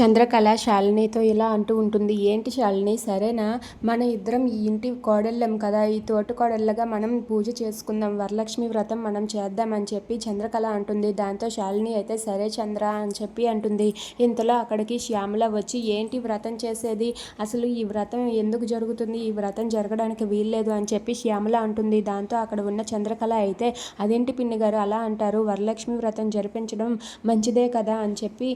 చంద్రకళ శాలినితో ఇలా అంటూ ఉంటుంది. ఏంటి శాలిని? సరేనా? మన ఇద్దరం ఈ ఇంటి కోడళ్ళం కదా. ఈ తోటి కోడళ్ళగా మనం పూజ చేసుకుందాం. వరలక్ష్మి వ్రతం మనం చేద్దామని చెప్పి చంద్రకళ అంటుంది. దాంతో శాలిని అయితే సరే చంద్ర అని చెప్పి అంటుంది. ఇంతలో అక్కడికి శ్యామల వచ్చి ఏంటి వ్రతం చేసేది? అసలు ఈ వ్రతం ఎందుకు జరుగుతుంది? ఈ వ్రతం జరగడానికి వీల్లేదు అని చెప్పి శ్యామల అంటుంది. దాంతో అక్కడ ఉన్న చంద్రకళ అయితే అదేంటి పిన్ని గారు అలా అంటారు? వరలక్ష్మి వ్రతం జరిపించడం మంచిదే కదా అని చెప్పి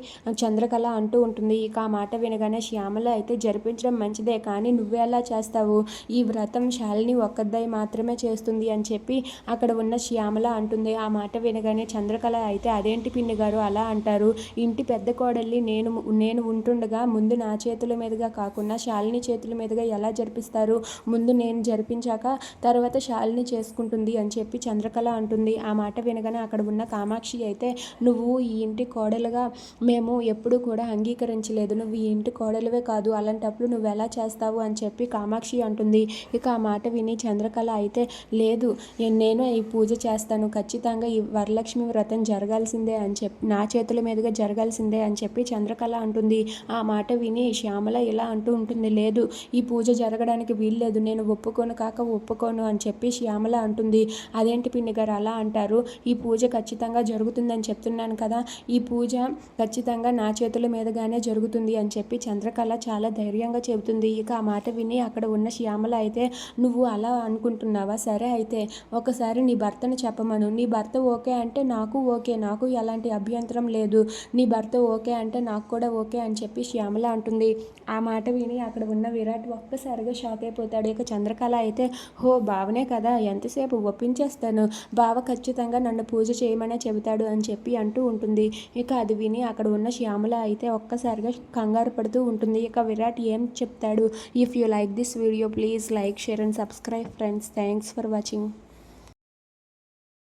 చంద్రకళ అంటూ ఉంటుంది. ఇక ఆ మాట వినగానే శ్యామల అయితే జరిపించడం మంచిదే కానీ నువ్వే అలా చేస్తావు. ఈ వ్రతం శాలిని ఒక్కద్దై మాత్రమే చేస్తుంది అని చెప్పి అక్కడ ఉన్న శ్యామల అంటుంది. ఆ మాట వినగానే చంద్రకళ అయితే అదేంటి పిన్ని గారు అలా అంటారు? ఇంటి పెద్ద కోడల్ని నేను నేను ఉంటుండగా ముందు నా చేతుల మీదుగా కాకుండా శాలిని చేతుల మీదుగా ఎలా జరిపిస్తారు? ముందు నేను జరిపించాక తర్వాత శాలిని చేసుకుంటుంది అని చెప్పి చంద్రకళ అంటుంది. ఆ మాట వినగానే అక్కడ ఉన్న కామాక్షి అయితే నువ్వు ఈ ఇంటి కోడలుగా మేము ఎప్పుడూ కూడా అంగీ అంగీకరించలేదు. నువ్వు ఈ ఇంటి కోడలివే కాదు అలాంటప్పుడు నువ్వు ఎలా చేస్తావు? అని చెప్పి కామాక్షి అంటుంది. ఇక ఆ మాట విని చంద్రకళ అయితే లేదు నేను ఈ పూజ చేస్తాను. ఖచ్చితంగా ఈ వరలక్ష్మి వ్రతం జరగాల్సిందే అని చెప్పి నా చేతుల మీదుగా జరగాల్సిందే అని చెప్పి చంద్రకళ అంటుంది. ఆ మాట విని శ్యామల ఇలా అంటూ ఉంటుంది లేదు ఈ పూజ జరగడానికి వీల్లేదు. నేను ఒప్పుకోను కాక ఒప్పుకోను అని చెప్పి శ్యామల అంటుంది. అదేంటి పిన్ని గారు అలా అంటారు? ఈ పూజ ఖచ్చితంగా జరుగుతుందని చెప్తున్నాను కదా. ఈ పూజ ఖచ్చితంగా నా చేతుల మీదుగానే జరుగుతుంది అని చెప్పి చంద్రకళ చాలా ధైర్యంగా చెబుతుంది. ఇక ఆ మాట విని అక్కడ ఉన్న శ్యామల అయితే నువ్వు అలా అనుకుంటున్నావా? సరే అయితే ఒకసారి నీ భర్తను చెప్పమను. నీ భర్త ఓకే అంటే నాకు ఓకే. నాకు ఎలాంటి అభ్యంతరం లేదు. నీ భర్త ఓకే అంటే నాకు కూడా ఓకే అని చెప్పి శ్యామల అంటుంది. ఆ మాట విని అక్కడ ఉన్న విరాట్ ఒక్కసారిగా షాక్ అయిపోతాడు. ఇక చంద్రకళ అయితే హో బావనే కదా ఎంతసేపు ఒప్పించేస్తాను? బావ ఖచ్చితంగా నన్ను పూజ చేయమనే చెబుతాడు అని చెప్పి అంటూ ఉంటుంది. ఇక అది విని అక్కడ ఉన్న శ్యామల అయితే ఒక్క ఒక్కసారిగా కంగారు పడుతూ ఉంటుంది. ఇక విరాట్ ఏం చెప్తాడు? If you like this video please like share and subscribe friends thanks for watching